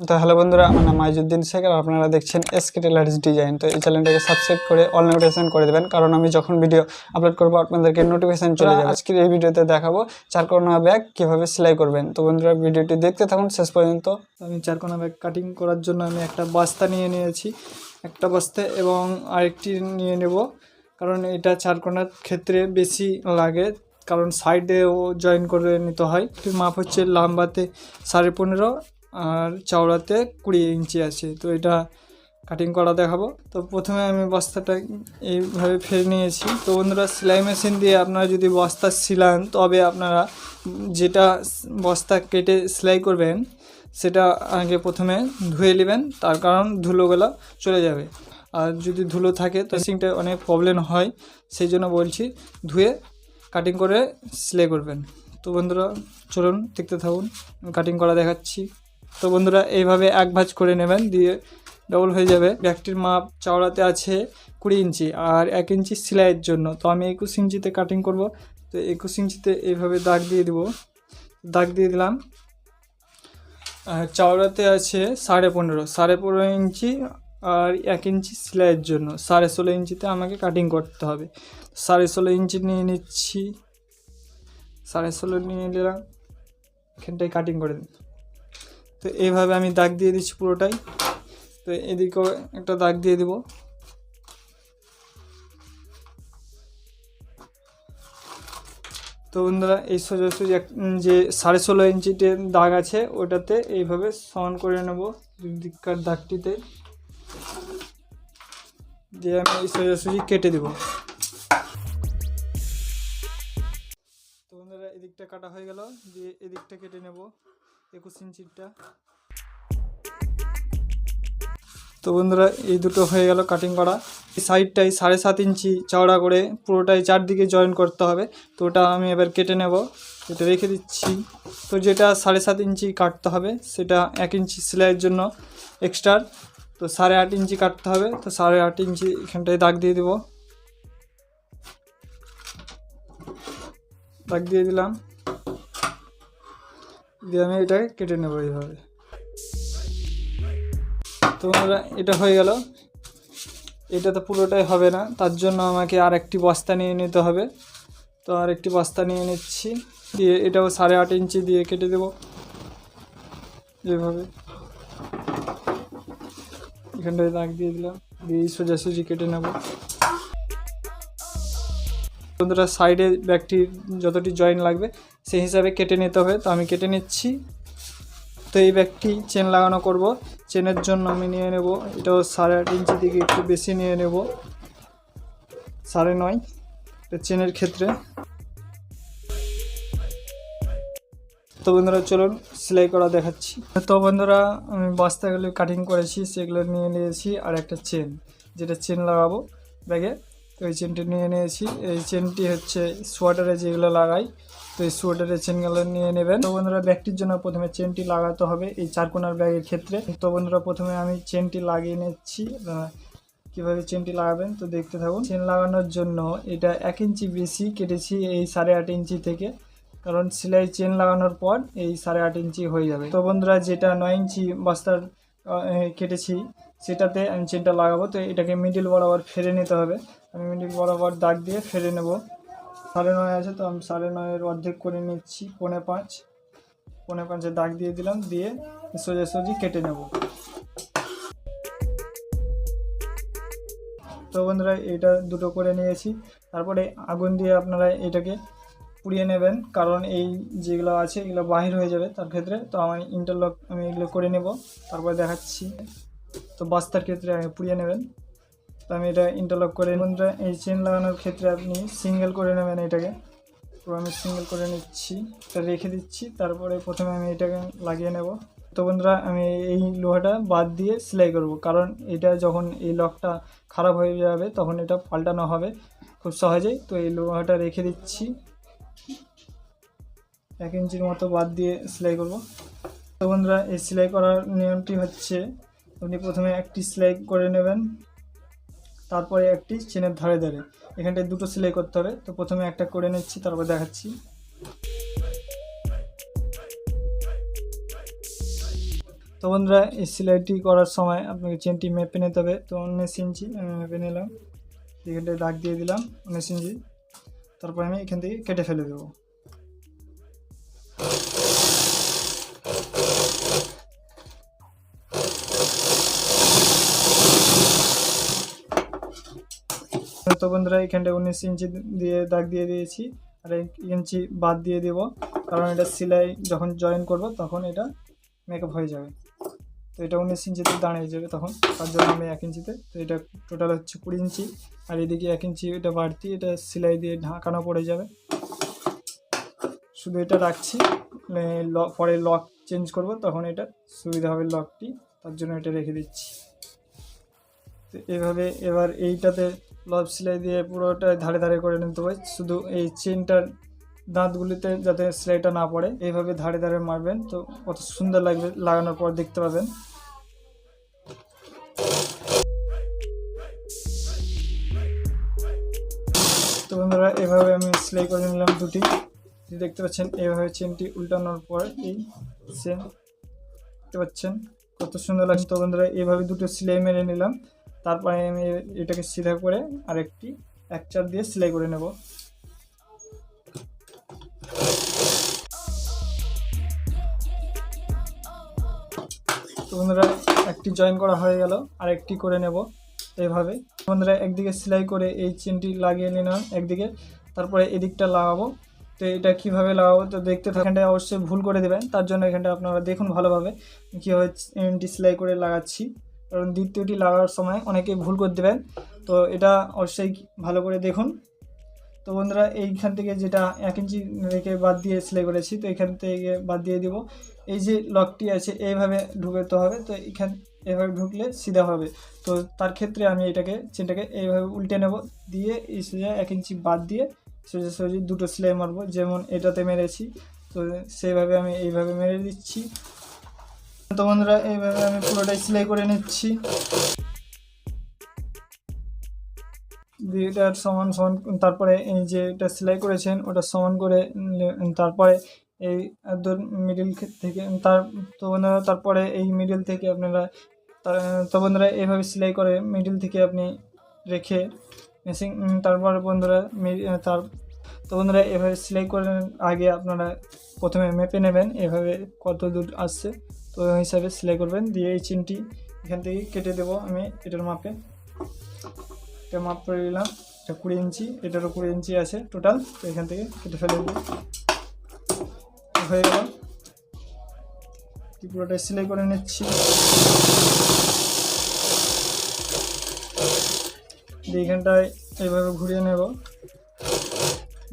তো হ্যালো বন্ধুরা আমার নাম মাইজুদ্দিন শেখ আর আপনারা দেখছেন এসকে টেলার্স ডিজাইন তো এই চ্যানেলটাকে সাবস্ক্রাইব করে অল নোটিফিকেশন করে দেবেন কারণ আমি যখন ভিডিও আপলোড করব আপনাদেরকে নোটিফিকেশন চলে যাবে। আজকের এই ভিডিওতে দেখাবো চারকোনা ব্যাগ কীভাবে সেলাই করবেন। তো বন্ধুরা ভিডিওটি দেখতে থাকুন শেষ পর্যন্ত। আমি চারকোনা ব্যাগ কাটিং করার জন্য আমি একটা বস্তা নিয়ে নিয়েছি একটা বস্তা এবং আরেকটি নিয়ে নেব কারণ এটা চারকোনার ক্ষেত্রে বেশি লাগে কারণ সাইডেও জয়েন করে নিতে হয়। মাপ হচ্ছে লাম্বাতে সাড়ে পনেরো আর চওড়াতে কুড়ি ইঞ্চি আছে। তো এটা কাটিং করা দেখাবো। তো প্রথমে আমি বস্তাটা এইভাবে ফেলে নিয়েছি। তো বন্ধুরা, সেলাই মেশিন দিয়ে আপনারা যদি বস্তা সিলান, তবে আপনারা যেটা বস্তা কেটে সেলাই করবেন, সেটা আগে প্রথমে ধুয়ে নেবেন। তার কারণ ধুলোগুলো চলে যাবে। আর যদি ধুলো থাকে, তো সিংটা অনেক প্রবলেম হয়। সেই জন্য বলছি, ধুয়ে কাটিং করে সেলাই করবেন। তো বন্ধুরা, চলুন, দেখতে থাকুন। কাটিং করা দেখাচ্ছি। তো বন্ধুরা, এইভাবে এক ভাঁজ করে নেবেন, দিয়ে ডবল হয়ে যাবে। ব্যাগটির মাপ চওড়াতে আছে কুড়ি ইঞ্চি আর এক ইঞ্চি সেলাইয়ের জন্য। তো আমি একুশ ইঞ্চিতে কাটিং করব। তো একুশ ইঞ্চিতে এইভাবে দাগ দিয়ে দিব। দাগ দিয়ে দিলাম। আর চওড়াতে আছে সাড়ে পনেরো। সাড়ে পনেরো ইঞ্চি আর এক ইঞ্চি সেলাইয়ের জন্য। সাড়ে ষোলো ইঞ্চিতে আমাকে কাটিং করতে হবে। সাড়ে ষোলো ইঞ্চি নিয়ে নিচ্ছি। সাড়ে ষোলো নিয়ে নিলাম। এখানটায় কাটিং করে দিন। তো এইভাবে আমি দাগ দিয়ে দিচ্ছি পুরোটাই। তো এদিকেও একটা দাগ দিয়ে দিব। তো বন্ধুরা, এই সোজাসুজি যে সাড়ে ষোলো ইঞ্চিতে দাগ আছে, ওটাতে এইভাবে সমান করে নেব দিককার দাগটিতে। দিয়ে আমি এই সোজাসুজি কেটে দেব। তো বন্ধুরা, এদিকটা কাটা হয়ে গেল। দিয়ে এদিকটা কেটে নেব। একুশ ইঞ্চিটা তো বন্ধুরা, এই দুটো হয়ে গেল কাটিং করা। এই সাইডটাই সাড়ে সাত ইঞ্চি চওড়া করে পুরোটাই চারদিকে জয়েন করতে হবে। তো ওটা আমি এবার কেটে নেব। কেটে রেখে দিচ্ছি। তো যেটা সাড়ে সাত ইঞ্চি কাটতে হবে, সেটা এক ইঞ্চি সেলাইয়ের জন্য এক্সট্রা তো সাড়ে আট ইঞ্চি কাটতে হবে। তো সাড়ে আট ইঞ্চি এখানটায় দাগ দিয়ে দেবো। দাগ দিয়ে দিলাম। দিয়ে আমি এটাকে কেটে নেব এইভাবে। তো এটা হয়ে গেল। এটা তো পুরোটাই হবে না, তার জন্য আমাকে আর একটি বস্তা নিয়ে নিতে হবে। তো আর একটি বস্তা নিয়ে নিচ্ছি, দিয়ে এটাও সাড়ে আট ইঞ্চি দিয়ে কেটে দেব। এভাবে এখানটায় দাগ দিয়ে দিলাম, দিয়ে সোজাসুজি কেটে নেব। বন্ধুরা সাইডে ব্যাগটি যতটি জয়েন লাগবে, সেই হিসাবে কেটে নিতে হবে। তো আমি কেটে নিচ্ছি। তো এই ব্যাগটি চেন লাগানো করব। চেনের জন্য আমি নিয়ে নেব। এটাও সাড়ে আট ইঞ্চি থেকে একটু বেশি নিয়ে নেব। সাড়ে নয়। চেনের ক্ষেত্রে। তো বন্ধুরা, চলুন সেলাই করা দেখাচ্ছি। তো বন্ধুরা, আমি বস্তাগুলো কাটিং করেছি, সেগুলো নিয়ে নিয়েছি, আর একটা চেন যেটা চেন লাগাবো ব্যাগে। তো এই চেনটি নিয়ে নিয়েছি। এই চেনটি হচ্ছে সোয়াটারে যেগুলো লাগাই, তো এই সোয়েটারের চেনগুলো নিয়ে নেবেন। তো বন্ধুরা, ব্যাগটির জন্য প্রথমে চেনটি লাগাতে হবে এই চারকোনার ব্যাগের ক্ষেত্রে। তো বন্ধুরা, প্রথমে আমি চেনটি লাগিয়ে নিচ্ছি। কীভাবে চেনটি লাগাবেন তো দেখতে থাকুন। চেন লাগানোর জন্য এটা এক ইঞ্চি বেশি কেটেছি এই সাড়ে আট ইঞ্চি থেকে, কারণ সেলাই চেন লাগানোর পর এই সাড়ে আট ইঞ্চি হয়ে যাবে। তো বন্ধুরা, যেটা নয় ইঞ্চি বস্তার কেটেছি, সেটাতে আমি চেনটা লাগাবো। তো এটাকে মিডিল বরাবর ফেরে নিতে হবে। আমি মিনিট বরাবর দাগ দিয়ে ফেলে নেব। সাড়ে নয় আছে তো, আমি সাড়ে নয়ের অর্ধেক করে নিচ্ছি পৌনে পাঁচ। পৌনে পাঁচে দাগ দিয়ে দিলাম, দিয়ে সোজাসুজি কেটে নেব। তো বন্ধুরা, এটা দুটো করে নিয়েছি। তারপরে আগুন দিয়ে আপনারা এটাকে পুড়িয়ে নেবেন, কারণ এই যেগুলো আছে, এগুলো বাহির হয়ে যাবে তার ক্ষেত্রে। তো আমি ইন্টারলক আমি এগুলো করে নেব, তারপরে দেখাচ্ছি। তো বাস্তার ক্ষেত্রে পুড়িয়ে নেবেন। তো আমি এটা ইন্টারলক করে বন্ধুরা, এই চেন লাগানোর ক্ষেত্রে আপনি সিঙ্গেল করে নেবেন এটাকে। তো আমি সিঙ্গেল করে নিচ্ছি, এটা রেখে দিচ্ছি, তারপরে প্রথমে আমি এটাকে লাগিয়ে নেব। তো বন্ধুরা, আমি এই লোহাটা বাদ দিয়ে সেলাই করব, কারণ এটা যখন এই লকটা খারাপ হয়ে যাবে, তখন এটা পাল্টানো হবে খুব সহজেই। তো এই লোহাটা রেখে দিচ্ছি। এক ইঞ্চির মতো বাদ দিয়ে সেলাই করব। তো বন্ধুরা, এই সেলাই করার নিয়মটি হচ্ছে, আপনি প্রথমে একটি সেলাই করে নেবেন। তারপরে একটি চেনের ধারে ধারে। এখানটায় দুটো সেলাই করতে হবে। তো প্রথমে একটা করে নিচ্ছি, তারপর দেখাচ্ছি। তো বন্ধুরা, এই সেলাইটি করার সময় আপনাকে চেনটি মেপে নিতে হবে। তো উনিশ ইঞ্চি আমি মেপে নিলাম। এখানটায় দাগ দিয়ে দিলাম উনিশ ইঞ্চি। তারপর আমি এখান থেকে কেটে ফেলে দেবো। তো বন্ধুরা এখানটা উনিশ ইঞ্চি দিয়ে দাগ দিয়ে দিয়েছি, আর এক ইঞ্চি বাদ দিয়ে দেব, কারণ এটা সেলাই যখন জয়েন করব তখন এটা মেকআপ হয়ে যাবে। তো এটা উনিশ ইঞ্চিতে দাঁড়িয়ে যাবে তখন, তার জন্য আমি এক ইঞ্চিতে, তো এটা টোটাল হচ্ছে কুড়ি ইঞ্চি, আর এদিকে এক ইঞ্চি এটা বাড়তি, এটা সেলাই দিয়ে ঢাকানো পড়ে যাবে। শুধু এটা রাখছি মানে পরে লক চেঞ্জ করব, তখন এটা সুবিধা হবে লকটি তার জন্য এটা রেখে দিচ্ছি। তো এভাবে এবার এইটাতে লব সেলাই দিয়ে পুরোটা ধারে ধারে করে নিতে হবে শুধু এই চেনটার দাঁতগুলিতে যাতে সেলাইটা না পড়ে, এইভাবে ধারে ধারে মারবেন তো কত সুন্দর লাগবে লাগানোর পর দেখতে পাবেন। তো বন্ধুরা, এভাবে আমি সেলাই করে নিলাম দুটি। দেখতে পাচ্ছেন এভাবে চেনটি উল্টানোর পর এই চেন দেখতে পাচ্ছেন, কত সুন্দর লাগছে। তো বন্ধুরা, এইভাবে দুটো সেলাই মেরে নিলাম। তারপরে আমি এটাকে সিধা করে আরেকটি এক চার দিয়ে সেলাই করে নেব। তো বন্ধুরা, একটি জয়েন করা হয়ে গেল আর একটি করে নেব এইভাবে। বন্ধুরা, একদিকে সেলাই করে এই চেনটি লাগিয়ে নিলাম একদিকে। তারপরে এদিকটা লাগাবো। তো এটা কীভাবে লাগাবো তো দেখতে থাকেনটা অবশ্যই ভুল করে দেবেন, তার জন্য এখানটা আপনারা দেখুন ভালোভাবে। কীভাবে চেনটি সেলাই করে লাগাচ্ছি। কারণ দ্বিতীয়টি লাগার সময় অনেকেই ভুল করে দেবেন। তো এটা অবশ্যই ভালো করে দেখুন। তো বন্ধুরা, এইখান থেকে যেটা এক ইঞ্চি রেখে বাদ দিয়ে সেলাই করেছি, তো এখান থেকে বাদ দিয়ে দিব। এই যে লকটি আছে, এইভাবে ঢুকাতে হবে, তো এখান, এভাবে ঢুকলে সিধা হবে। তো তার ক্ষেত্রে আমি এটাকে, চেনটাকে এইভাবে উল্টে নেব, দিয়ে এই সোজা এক ইঞ্চি বাদ দিয়ে সোজা সোজা দুটো সেলাই মারবো। যেমন এটাতে মেরেছি, তো সেইভাবে আমি এইভাবে মেরে দিচ্ছি। তো বন্ধুরা, এইভাবে আমি পুরোটাই সেলাই করে নিচ্ছি। দিয়ে এটার সমান সমান, তারপরে এই যে এটা সেলাই করেছেন, ওটা সমান করে তারপরে এই মিডিল থেকে, তার, তো বন্ধুরা, তারপরে এই মিডিল থেকে আপনারা, তা- বন্ধুরা, এইভাবে সেলাই করে মিডিল থেকে আপনি রেখে মেশিন তারপর বন্ধুরা তার, তো বন্ধুরা, এভাবে সেলাই করে আগে আপনারা প্রথমে মেপে নেবেন, এভাবে কত দূর আসছে। তো ওই হিসাবে সেলাই করবেন, দিয়ে এই চিনটি এখান থেকে কেটে দেবো আমি এটার মাপে। এটা মাপ করে নিলাম, এটা কুড়ি ইঞ্চি, এটারও কুড়ি ইঞ্চি আছে টোটাল তো এখান থেকে কেটে ফেলে দিই হয়ে গেল। পুরোটা সেলাই করে নিচ্ছি। দিয়ে এখানটায় এইভাবে ঘুরিয়ে নেব।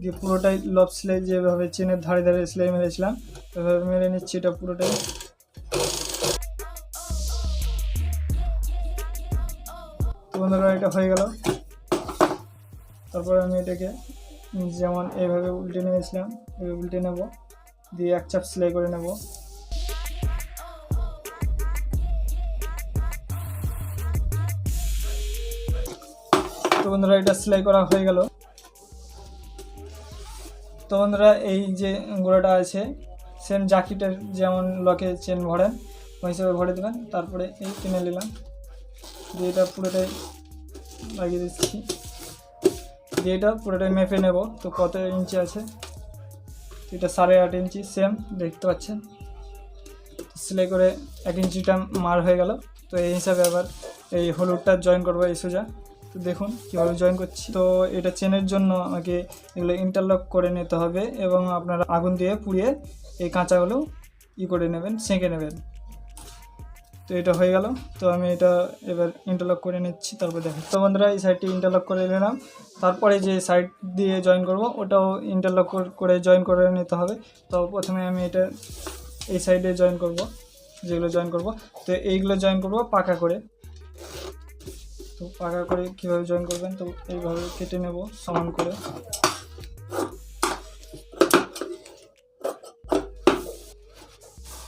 দিয়ে পুরোটাই লব সেলাই যেভাবে চেনের ধারে ধারে সেলাই মেরেছিলাম ওইভাবে মেরে নিচ্ছি এটা পুরোটাই। বন্ধুরা, এটা হয়ে গেল। তারপরে আমি এটাকে যেমন এইভাবে উল্টে নিয়েছিলাম এইভাবে উল্টে নেব। দিয়ে এক চাপ সেলাই করে নেব। তো বন্ধুরা, এটা সেলাই করা হয়ে গেল। তো বন্ধুরা, এই যে গোড়াটা আছে সেম জ্যাকেটের যেমন লকে চেন ভরেন, ওই হিসাবে ভরে দেবেন তারপরে এই টেনে নিলাম। দিয়ে এটা পুরোটাই লাগিয়ে দিচ্ছি। দিয়ে এটা পুরোটাই মেপে নেব। তো কত ইঞ্চি আছে? এটা সাড়ে আট ইঞ্চি সেম দেখতে পাচ্ছেন? সেলাই করে এক ইঞ্চিটা মার হয়ে গেল। তো এই হিসাবে আবার এই হলুদটা জয়েন করব এই সোজা। তো দেখুন কীভাবে জয়েন করছি। তো এটা চেনের জন্য আমাকে এগুলো ইন্টারলক করে নিতে হবে এবং আপনারা আগুন দিয়ে পুড়িয়ে এই কাঁচাগুলো ই করে নেবেন, সেঁকে নেবেন। তো এটা হয়ে গেল। তো আমি এটা এবার ইন্টারলক করে নিচ্ছি, তারপর দেখো। তো বন্ধুরা, এই সাইডটি ইন্টারলক করে নিলাম। তারপরে যে সাইড দিয়ে জয়েন করব, ওটাও ইন্টারলক করে জয়েন করে নিতে হবে। তো প্রথমে আমি এটা এই সাইডে জয়েন করব, যেগুলো জয়েন করব। তো এইগুলো জয়েন করব পাকা করে। তো পাকা করে কীভাবে জয়েন করবেন? তো এইভাবে কেটে নেব সমান করে।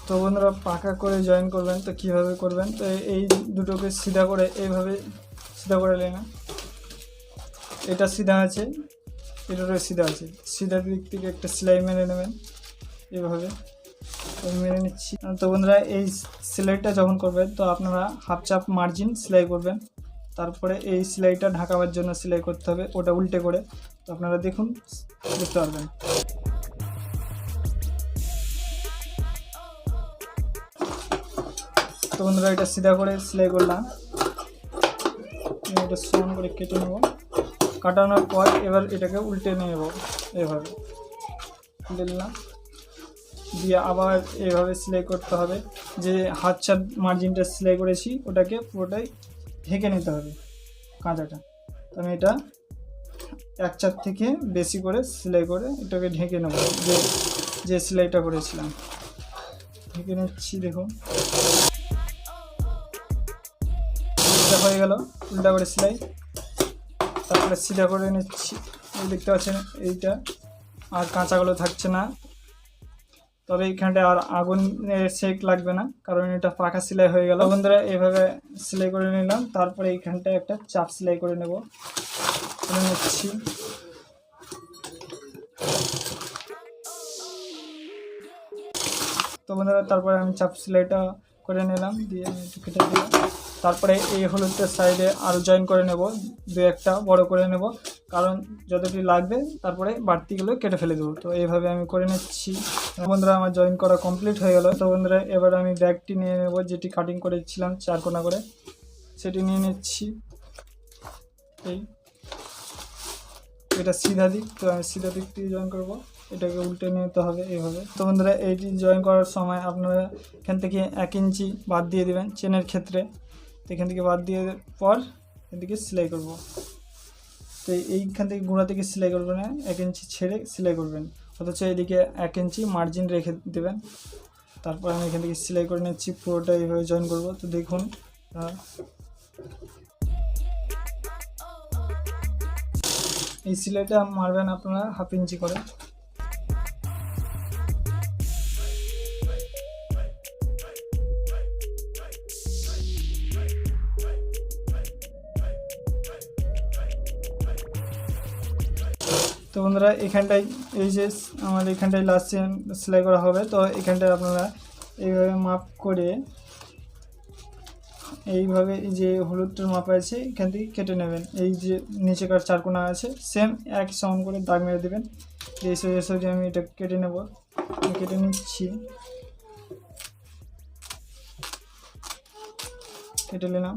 তো বন্ধুরা পাকা করে জয়েন করবেন, তো কীভাবে করবেন? তো এই দুটোকে সিধা করে এইভাবে সিধা করে নেন। এটা সিধা আছে, এটারও সিধা আছে। সিধা দিক থেকে একটা সেলাই মেরে নেবেন, এইভাবে। তো মেরে নিচ্ছি। তো বন্ধুরা, এই সেলাইটা যখন করবেন, তো আপনারা হাফ চাপ মার্জিন সেলাই করবেন। তারপরে এই সেলাইটা ঢাকাবার জন্য সেলাই করতে হবে, ওটা উল্টে করে। তো আপনারা দেখুন, বুঝতে পারবেন। তো বন্ধুরা, এটা সিধা করে সেলাই করলাম। এটা সমান করে কেটে নেব। কাটানোর পর এবার এটাকে উল্টে নেব এভাবে। উল্টে নিলাম। দিয়ে আবার এভাবে সেলাই করতে হবে। যে হাত চার মার্জিনটা সেলাই করেছি, ওটাকে পুরোটাই ঢেকে নিতে হবে কাঁচাটা। আমি এটা এক চার থেকে বেশি করে সেলাই করে এটাকে ঢেকে নেব, যে যে সেলাইটা করেছিলাম। ঢেকে নিচ্ছি, দেখুন। হয়ে গেল। উল্টা করে সেলাই। তারপরে সিধা করে নিচ্ছি। দেখতে পাচ্ছেন, এইটা। আর কাঁচাগুলো থাকছে না। তবে এইখানটা আর আগুনের সেক লাগবে না, কারণ এটা পাকা সেলাই হয়ে গেল। বন্ধুরা, এইভাবে সেলাই করে নিলাম। তারপরে এইখানটায় একটা চাপ সেলাই করে নেব। করে নিচ্ছি। তো বন্ধুরা, তারপরে আমি চাপ সেলাইটা করে নিলাম। দিয়ে কেটে দিলাম। তারপরে এই হলুদটার সাইডে আরও জয়েন করে নেব, দু একটা বড় করে নেব। কারণ যতটি লাগবে তারপরে বাড়তিগুলো কেটে ফেলে দেবো। তো এইভাবে আমি করে নিচ্ছি। বন্ধুরা, আমার জয়েন করা কমপ্লিট হয়ে গেল। তো বন্ধুরা, এবার আমি ব্যাগটি নিয়ে নেব, যেটি কাটিং করেছিলাম চার কোনা করে। সেটি নিয়ে নিচ্ছি। এই। এটা সিধা দিক, তো আমি সিধা দিক দিয়ে জয়েন করব। এটাকে উল্টে নিতে হবে এইভাবে। তো বন্ধুরা, এইটি জয়েন করার সময় আপনারা এখান থেকে এক ইঞ্চি বাদ দিয়ে দেবেন চেনের ক্ষেত্রে। তো এখান থেকে বাদ দিয়ে পর এখান থেকে সেলাই করব। তো এইখান থেকে গোড়া থেকে সেলাই করবেন, এক ইঞ্চি ছেড়ে সেলাই করবেন। অথচ এদিকে এক ইঞ্চি মার্জিন রেখে দেবেন। তারপর আমি এখান থেকে সেলাই করে নিচ্ছি পুরোটা এইভাবে জয়েন করব। তো দেখুন এই সেলাইটা মারবেন আপনারা হাফ ইঞ্চি করে। তো বন্ধুরা, এখানটায় এই যে আমার এখানটায় লাস্ট সেলাই করা হবে, তো এখানটায় আপনারা এইভাবে মাপ করে এইভাবে এই যে হলুদটার মাপ আছে, এখান থেকে কেটে নেবেন। এই যে নিচেকার চারকোনা আছে সেম এক সমান করে দাগ মেরে দেবেন। এই সোজা সোজা আমি এটা কেটে নেব কেটে নিচ্ছি। কেটে নিলাম।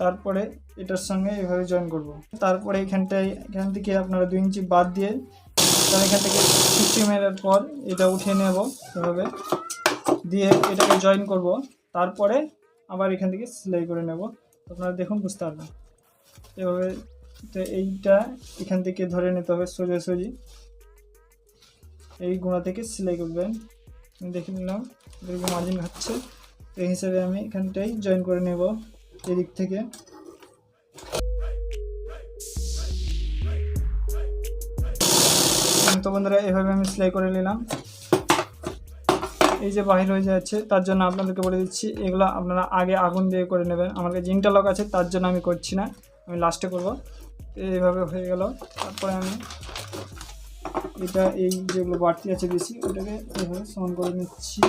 তারপরে এটার সঙ্গে এভাবে জয়েন করব। তারপরে এখানটায়, এখান থেকে আপনারা দুই ইঞ্চি বাদ দিয়ে, তাহলে এখান থেকে ফিফটি মিনিটের পর এটা উঠিয়ে নেব এভাবে। দিয়ে এটাকে জয়েন করব। তারপরে আবার এখান থেকে সেলাই করে নেব। আপনারা দেখুন, বুঝতে পারবেন। এভাবে তো এইটা এখান থেকে ধরে নিতে হবে সোজাসুজি। এই গোড়া থেকে সেলাই করবেন। দেখে নিলাম মার্জিন হচ্ছে। এই হিসাবে আমি এখানটাই জয়েন করে নেব। এদিক থেকে। তো বন্ধুরা, এভাবে আমি সেলাই করে নিলাম। এই যে বাহির হয়ে যাচ্ছে, তার জন্য আপনাদেরকে বলে দিচ্ছি, এগুলো আপনারা আগে আগুন দিয়ে করে নেবেন। আমার কাছে ইন্টারলক আছে, তার জন্য আমি করছি না, আমি লাস্টে করব। এইভাবে হয়ে গেল। তারপরে আমি এটা এই যেগুলো বাড়তি আছে বেশি, ওটাকে এইভাবে সমান করে নিচ্ছি।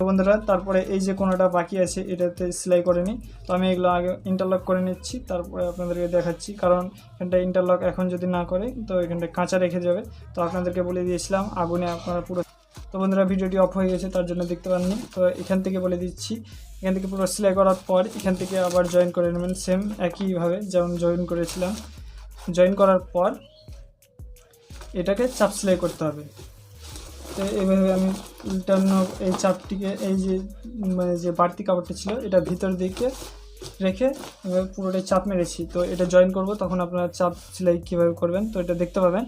তো বন্ধুরা, তারপরে এই যে কোনোটা বাকি আছে, এটাতে সেলাই করে নিই। তো আমি এগুলো আগে ইন্টারলক করে নিচ্ছি, তারপরে আপনাদেরকে দেখাচ্ছি। কারণ এখানটা ইন্টারলক এখন যদি না করে, তো এখানটা কাঁচা রেখে যাবে। তো আপনাদেরকে বলে দিয়েছিলাম, আগুনে আপনারা পুরো তো বন্ধুরা, ভিডিওটি অফ হয়ে গেছে, তার জন্য দেখতে পাননি। তো এখান থেকে বলে দিচ্ছি, এখান থেকে পুরো সেলাই করার পর এখান থেকে আবার জয়েন করে নেবেন সেম একইভাবে যেমন জয়েন করেছিলাম। জয়েন করার পর এটাকে চাপ সেলাই করতে হবে। এইভাবে আমি উল্টানো এই চাপটিকে, এই যে মানে যে বাড়তি কাপড়টা ছিল, এটা ভিতর দিকে রেখে পুরোটাই চাপ মেরেছি। তো এটা জয়েন করব, তখন আপনারা চাপ সেলাই কীভাবে করবেন, তো এটা দেখতে পাবেন।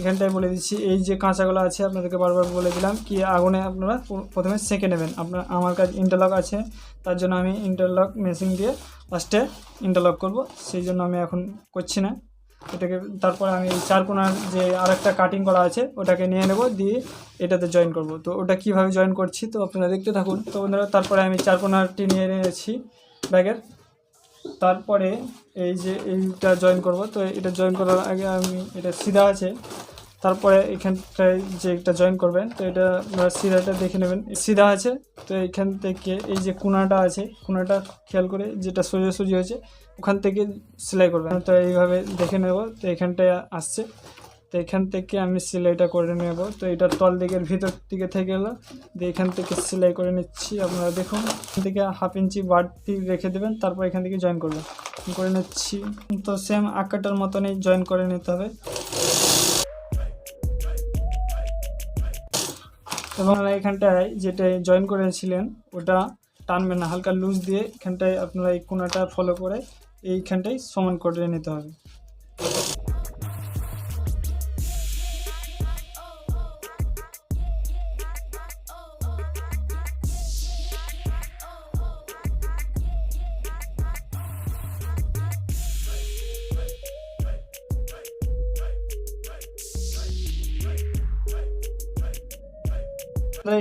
এখানটায় বলে দিচ্ছি, এই যে কাঁচাগুলো আছে, আপনাদেরকে বারবার বলে দিলাম কি আগুনে আপনারা প্রথমে সেঁকে নেবেন। আপনার, আমার কাছে ইন্টারলক আছে, তার জন্য আমি ইন্টারলক মেশিন দিয়ে ফার্স্টে ইন্টারলক করব, সেই জন্য আমি এখন করছি না। এটাকে তারপরে আমি চার কোনার যে আরেকটা কাটিং করা আছে, ওটাকে নিয়ে নেব, দিয়ে এটাতে জয়েন করব। তো ওটা কীভাবে জয়েন করছি, তো আপনারা দেখতে থাকুন। তো বন্ধুরা, তারপরে আমি চার কোনারটি নিয়ে নিয়েছি ব্যাগের। তারপরে এই যে এইটা জয়েন করব, তো এটা জয়েন করার আগে আমি, এটা সিধা আছে। তারপরে এখানটায় যে একটা জয়েন করবেন, তো এটা আপনারা সিধাটা দেখে নেবেন। সিধা আছে, তো এখান থেকে এই যে কোনাটা আছে, কোনাটা খেয়াল করে যেটা সোজাসুজি হয়েছে ওখান থেকে সেলাই করবেন তো এইভাবে দেখে নেব, তো এখানটায় আসছে। তো এখান থেকে আমি সেলাইটা করে নেব। তো এটা তল দিকের ভিতর দিকে থেকে গেলো দিয়ে এখান থেকে সেলাই করে নিচ্ছি। আপনারা দেখুন, এখান থেকে হাফ ইঞ্চি বাড়তি রেখে দেবেন, তারপর এখান থেকে জয়েন করবেন। করে নিচ্ছি। তো সেম আঁকাটার মতনই জয়েন করে নিতে হবে। এবং এখানটায় যেটা জয়েন করেছিলেন, ওটা টানবেন না। হালকা লুজ দিয়ে এখানটায় আপনারা এই কোনাটা ফলো করে এইখানটায় সমান করে নিতে হবে।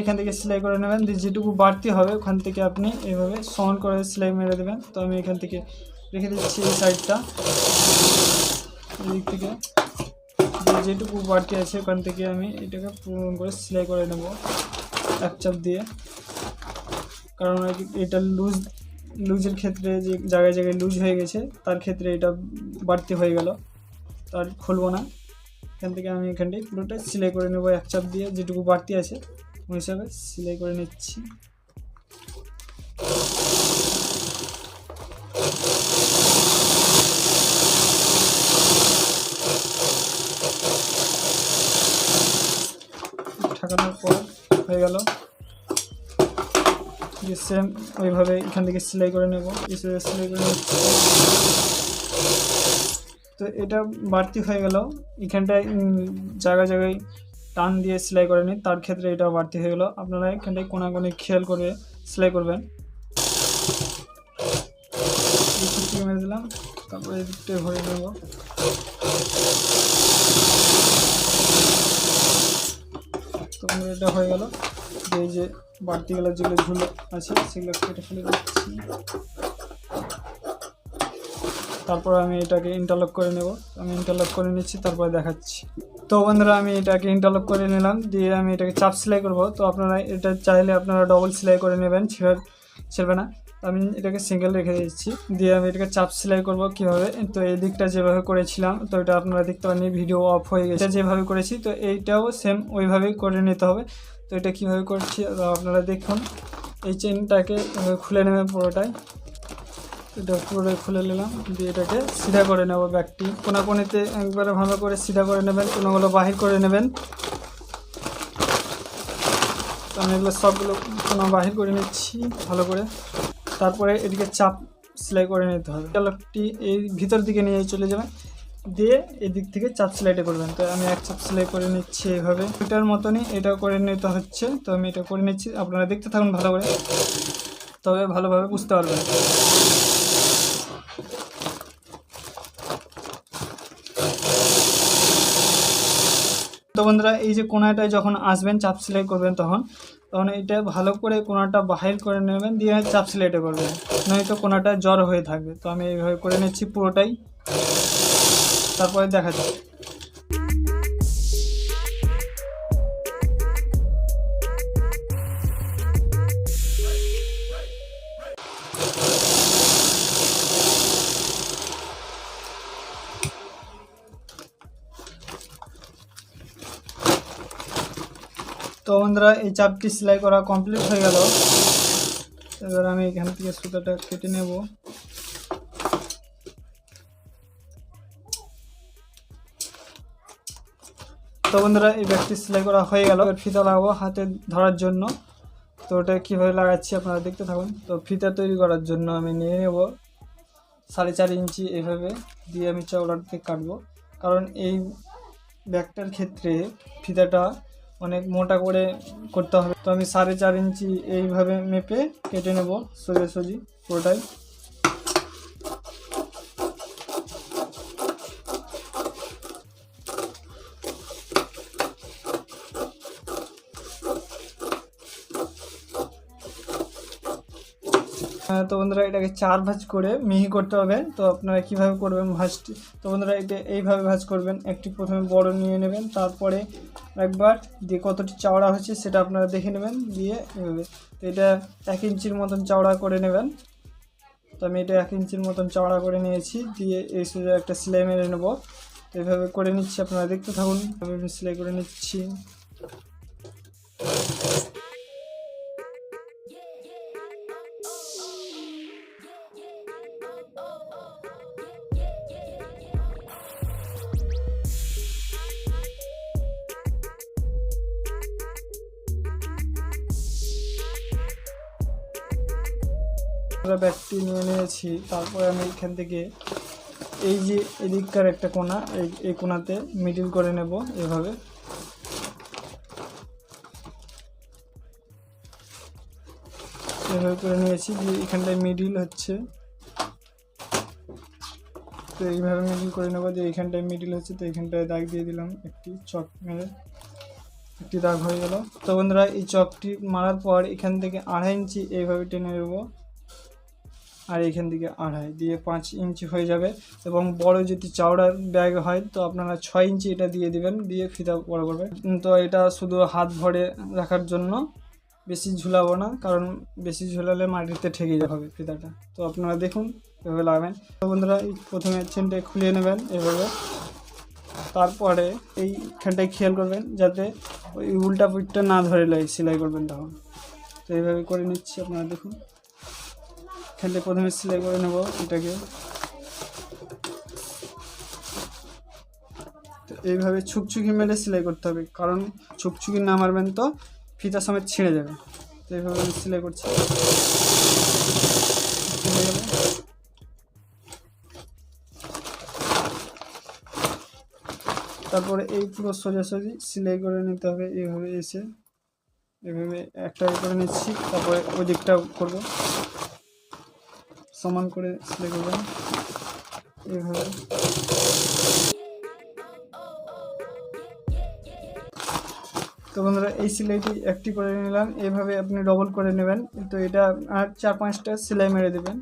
এখান থেকে সেলাই করে নেবেন। যেটুকু বাড়তি হবে, ওখান থেকে আপনি এইভাবে সমান করে সেলাই মেরে দেবেন। তো আমি এখান থেকে রেখে দিচ্ছি এই সাইডটা এদিক থেকে যেটুকু বাড়তি আছে ওখান থেকে আমি এটাকে পূরণ করে সেলাই করে নেব এক চাপ দিয়ে। কারণ এটা লুজ লুজের ক্ষেত্রে যে জায়গায় জায়গায় লুজ হয়ে গেছে, তার ক্ষেত্রে এটা বাড়তি হয়ে গেল। তার খুলবো না। এখান থেকে আমি এখানটায় পুরোটা সেলাই করে নেব এক চাপ দিয়ে, যেটুকু বাড়তি আছে, ওই হিসাবে সেলাই করে নিচ্ছি। ঠাকানোর পর হয়ে গেল। যে সেম ওইভাবে এখান থেকে সেলাই করে নেব। সেলাই করে তো এটা বাড়তি হয়ে গেল। এখানটায় জায়গায় জায়গায় টান দিয়ে সেলাই করে নিন তার ক্ষেত্রে এটা বাড়তি হয়ে গেল। আপনারা এখানটায় কোনাগুনি খেয়াল করে সেলাই করবেন। দিলাম। তারপরে হয়ে নেব তো এটা হয়ে গেল। এই যে বাড়তি গেলে, যেগুলো ঝুলো আছে, সেগুলো কেটে ফেলে দিচ্ছি। তারপর আমি এটাকে ইন্টারলক করে নেব। আমি ইন্টারলক করে নিচ্ছি, তারপরে দেখাচ্ছি। তো বন্ধুরা, আমি এটাকে ইন্টারলক করে নিলাম, দিয়ে আমি এটাকে চাপ সেলাই করব। তো আপনারা এটা চাইলে আপনারা ডবল সেলাই করে নেবেন, ছেড়ে ছেড়বে না। আমি এটাকে সিঙ্গেল রেখে দিচ্ছি। দিয়ে আমি এটাকে চাপ সেলাই করব কীভাবে? তো এই দিকটা যেভাবে করেছিলাম, তো এটা আপনারা দেখতে পারেন ভিডিও অফ হয়ে গেছে। যেভাবে করেছি, তো এইটাও সেম ওইভাবেই করে নিতে হবে। তো এটা কীভাবে করছি আপনারা দেখুন। এই চেনটাকে খুলে নেবেন পুরোটাই। এটা পুরোটাই খুলে নিলাম, দিয়ে এটাকে সিধা করে নেব ব্যাগটি কোনাকুনিতে একবারে ভালো করে সিধা করে নেবেন, কোনাগুলো বাহির করে নেবেন। আমি এগুলো সবগুলো কোনা বাহির করে নিচ্ছি, ভালো করে। তারপরে এদিকে চাপ সেলাই করে নিতে হবে। চালকটি এই ভিতর দিকে নিয়ে চলে যাবেন। দিয়ে এদিক থেকে চাপ সেলাইটা করবেন। তো আমি এক চাপ সেলাই করে নিচ্ছি এইভাবে। এটার মতনই এটা করে নিতে হচ্ছে। তো আমি এটা করে নিচ্ছি। আপনারা দেখতে থাকুন ভালো করে। তবে ভালোভাবে বুঝতে পারবেন। তো বন্ধুরা, এই যে কোনাটায় যখন আসবেন, চাপ সেলাই করবেন তখন তখন এটা ভালো করে কোনাটা বাহির করে নেবেন, দিয়ে চাপ সিলেটে করবেন। নয়তো কোনাটা জ্বর হয়ে থাকবে। তো আমি এইভাবে করে নিচ্ছি পুরোটাই। তারপরে দেখা যাবে বন্ধুরা, এই চাপটি সেলাই করা কমপ্লিট হয়ে গেল। এবার আমি এখান থেকে সুতাটা কেটে নেব। তো বন্ধুরা, এই ব্যাগটি সেলাই করা হয়ে গেল। ফিতা লাগাবো হাতে ধরার জন্য। তো ওটা কীভাবে লাগাচ্ছি আপনারা দেখতে থাকুন। তো ফিতা তৈরি করার জন্য আমি নিয়ে নেব সাড়ে চার ইঞ্চি এইভাবে দিয়ে আমি চওড়াতে কাটবো। কারণ এই ব্যাগটার ক্ষেত্রে ফিতাটা অনেক মোটা করে করতে হবে। তো আমি সাড়ে চার ইঞ্চি এইভাবে মেপে কেটে নেব সোজাসুজি পুরোটাই। তো বন্ধুরা, এটাকে চার ভাঁজ করে মিহি করতে হবে। তো আপনারা কীভাবে করবেন ভাঁজটি? তো বন্ধুরা এটা এইভাবে ভাঁজ করবেন। একটি প্রথমে বড় নিয়ে নেবেন, তারপরে একবার দিয়ে কতটি চওড়া হচ্ছে সেটা আপনারা দেখে নেবেন দিয়ে, এভাবে। তো এটা এক ইঞ্চির মতন চওড়া করে নেবেন। তো আমি এটা এক ইঞ্চির মতন চওড়া করে নিয়েছি দিয়ে এই সোজা একটা সেলাই মেরে নেব। তো এভাবে করে নিচ্ছি, আপনারা দেখতে থাকুন। আমি সেলাই করে নিচ্ছি। ব্যাগটি নিয়ে নিয়েছি, তারপরে আমি এখান থেকে এই যে এদিককার একটা কোণা এই এই কোণাতে মিডিল করে নেব এভাবে। এভাবে করে নিয়েছি যে এখানটায় মিডিল হচ্ছে। তো এইভাবে মিডিল করে নেব যে এইখানটায় মিডিল হচ্ছে, তো এইখানটায় দাগ দিয়ে দিলাম, একটি চক মেরে একটি দাগ হয়ে গেল। তো বন্ধুরা, এই চকটি মারার পর এখান থেকে আড়াই ইঞ্চি এইভাবে টেনে নেব। আর এখান থেকে আড়াই দিয়ে পাঁচ ইঞ্চি হয়ে যাবে এবং বড় যদি চাওড়ার ব্যাগ হয়, তো আপনারা ছয় ইঞ্চি এটা দিয়ে দিবেন, দিয়ে ফিতা বড় করবে তো এটা শুধু হাত ভরে রাখার জন্য বেশি ঝুলাবো না, কারণ বেশি ঝুলালে মাটিতে ঠেকে যাবে ফিতাটা। তো আপনারা দেখুন এভাবে লাগাবেন। তো বন্ধুরা, এই প্রথমে চেনটা খুলিয়ে নেবেন এভাবে। তারপরে এইখানটায় খেয়াল করবেন যাতে ওই উল্টা পিঠটা না ধরে লাই সেলাই করবেন তখন। তো এইভাবে করে নিচ্ছি আপনারা দেখুন। খেলে প্রথমে সেলাই করে নেব এটাকে। তো এইভাবে ছুকছুকি মেলে সেলাই করতে হবে, কারণ ছুকছুকি না মারবেন তো ফিতা সমেত ছিঁড়ে যাবে। তো এইভাবে আমি সেলাই করছি। তারপরে এই পুরো সোজাসুজি সেলাই করে নিতে হবে, এইভাবে এসে। এভাবে একটা করে নিচ্ছি, তারপরে ওই দিকটাও করব। সমান করে সেলাই করবেন এইভাবে। তো বন্ধুরা, এই সেলাইটি একটি করে নিলাম। এভাবে আপনি ডবল করে নেবেন। তো এটা আর চার পাঁচটা সেলাই মেরে দেবেন।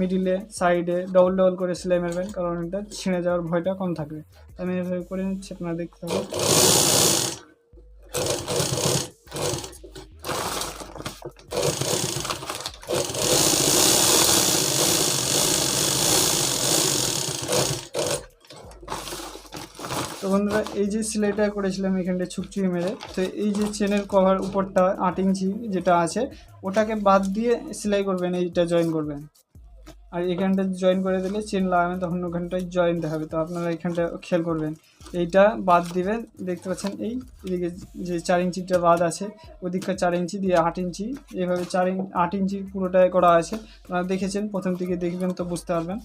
মিডিলে সাইডে ডবল ডবল করে সেলাই মারবেন। কারণ এটা ছিঁড়ে যাওয়ার ভয়টা কম থাকবে। আমি এভাবে করে নিচ্ছি, আপনারা দেখতে হবে তো বন্ধুরা, এই যে সেলাইটা করেছিলাম এখানটা ছুকচুকি মেরে, তো এই যে চেনের কভার উপরটা আট ইঞ্চি যেটা আছে, ওটাকে বাদ দিয়ে সেলাই করবেন, এইটা জয়েন করবেন। আর এখানটা জয়েন করে দিলে চেন লাগাবেন, তখন ওখানটায় জয়েন হবে তো আপনারা এখানটা খেয়াল করবেন, এইটা বাদ দিবেন, দেখতে পাচ্ছেন এই এদিকে যে চার ইঞ্চিটা বাদ আছে ওদিককার চার ইঞ্চি দিয়ে আট ইঞ্চি এইভাবে চার ইঞ্চি আট ইঞ্চি পুরোটাই করা আছে। আপনারা দেখেছেন, প্রথম থেকে দেখবেন তো বুঝতে পারবেন।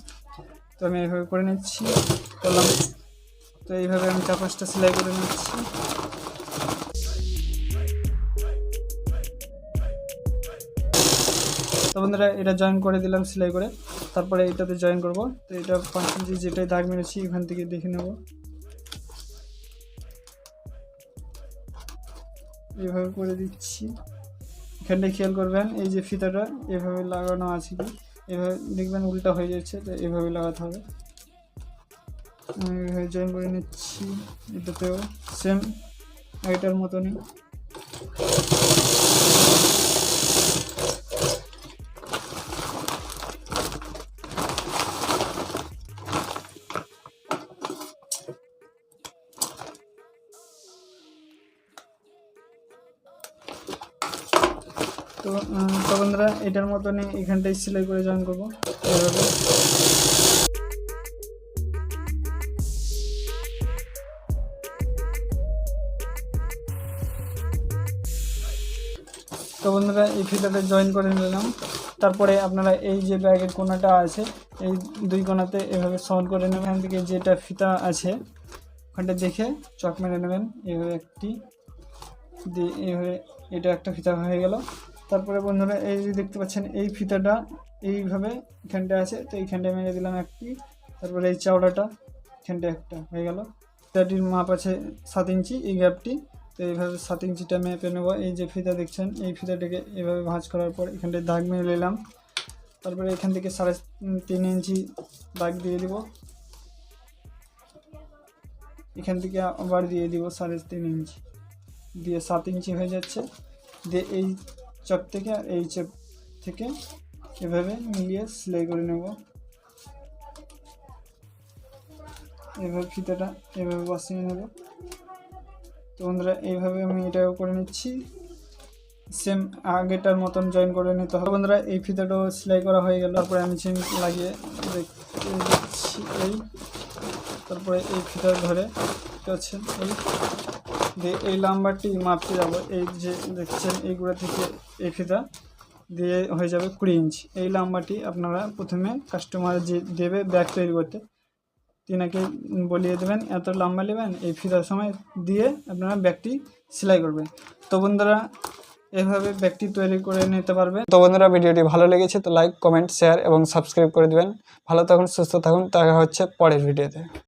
তো আমি এভাবে করে নিচ্ছি, করলাম। তো এইভাবে আমি চার পাঁচটা সেলাই করে নিচ্ছি। তো বন্ধুরা, এটা জয়েন করে দিলাম সেলাই করে। তারপরে এটাতে জয়েন করব। তো এটা পাঁচ ইঞ্চি যেটাই দাগ মেরেছি, এখান থেকে দেখে নেব। এইভাবে করে দিচ্ছি। এখানটায় খেয়াল করবেন, এই যে ফিতাটা, এভাবে লাগানো আছে কি? এভাবে দেখবেন উল্টা হয়ে যাচ্ছে, তো এভাবে লাগাতে হবে। এভাবে জয়েন করে নিচ্ছি, এটাতেও সেম এটার মতনই। তো বন্ধুরা, এটার মতনই এখানটায় সেলাই করে জয়েন করব এভাবে বন্ধুরা এই ফিতাটা জয়েন করে নিলাম। তারপরে আপনারা এই যে ব্যাগের কোনাটা আছে, এই দুই কোনাতে এভাবে সমান করে নেবেন। এখান থেকে যেটা ফিতা আছে, ওখানটা দেখে চক মেরে নেবেন। এভাবে একটি দিয়ে এইভাবে এটা একটা ফিতা হয়ে গেল। তারপরে বন্ধুরা, এই যে দেখতে পাচ্ছেন, এই ফিতাটা এইভাবে এখানটা আছে, তো এইখানটায় মেরে দিলাম একটি। তারপরে এই চাওড়াটা এখানটা একটা হয়ে গেল। ফিতাটির মাপ আছে সাত ইঞ্চি, এই গ্যাপটি তো এইভাবে সাত ইঞ্চিটা মেপে নেব। এই যে ফিতা দেখছেন, এই ফিতাটাকে এইভাবে ভাঁজ করার পর এখানটায় দাগ মেরে নিলাম। তারপরে এখান থেকে সাড়ে তিন ইঞ্চি দাগ দিয়ে দিব। এখান থেকে আবার দিয়ে দিব সাড়ে তিন ইঞ্চি। দিয়ে সাত ইঞ্চি হয়ে যাচ্ছে। দিয়ে এই চপ থেকে আর এই চপ থেকে এভাবে মিলিয়ে সেলাই করে নেব। এভাবে ফিতাটা এভাবে বসিয়ে নেব। তো বন্ধুরা, এইভাবে আমি এটাও করে নিচ্ছি। সেম আগেটার মতন জয়েন করে নিতে হবে। বন্ধুরা, এই ফিতাটাও সেলাই করা হয়ে গেল। তারপরে আমি চেন লাগিয়ে দেখতে দিচ্ছি এই। তারপরে এই ফিতা ধরে হচ্ছে এই। দিয়ে এই লাম্বারটি মাপতে যাব। এই যে দেখছেন, এইগুলো থেকে এই ফিতা দিয়ে হয়ে যাবে কুড়ি ইঞ্চ। এই লাম্বাটি আপনারা প্রথমে কাস্টমার যে দেবে ব্যাগ তৈরি করতে। তিনাকে বলিয়ে দেবেন, এত লম্বা নেবেন, এই ফিতার সময় দিয়ে আপনারা ব্যাগটি সেলাই করবেন। তো বন্ধুরা, এভাবে ব্যাগটি তৈরি করে নিতে পারবে তো বন্ধুরা, ভিডিওটি ভালো লেগেছে তো লাইক, কমেন্ট, শেয়ার এবং সাবস্ক্রাইব করে দেবেন। ভালো থাকুন, সুস্থ থাকুন, দেখা হচ্ছে পরের ভিডিওতে।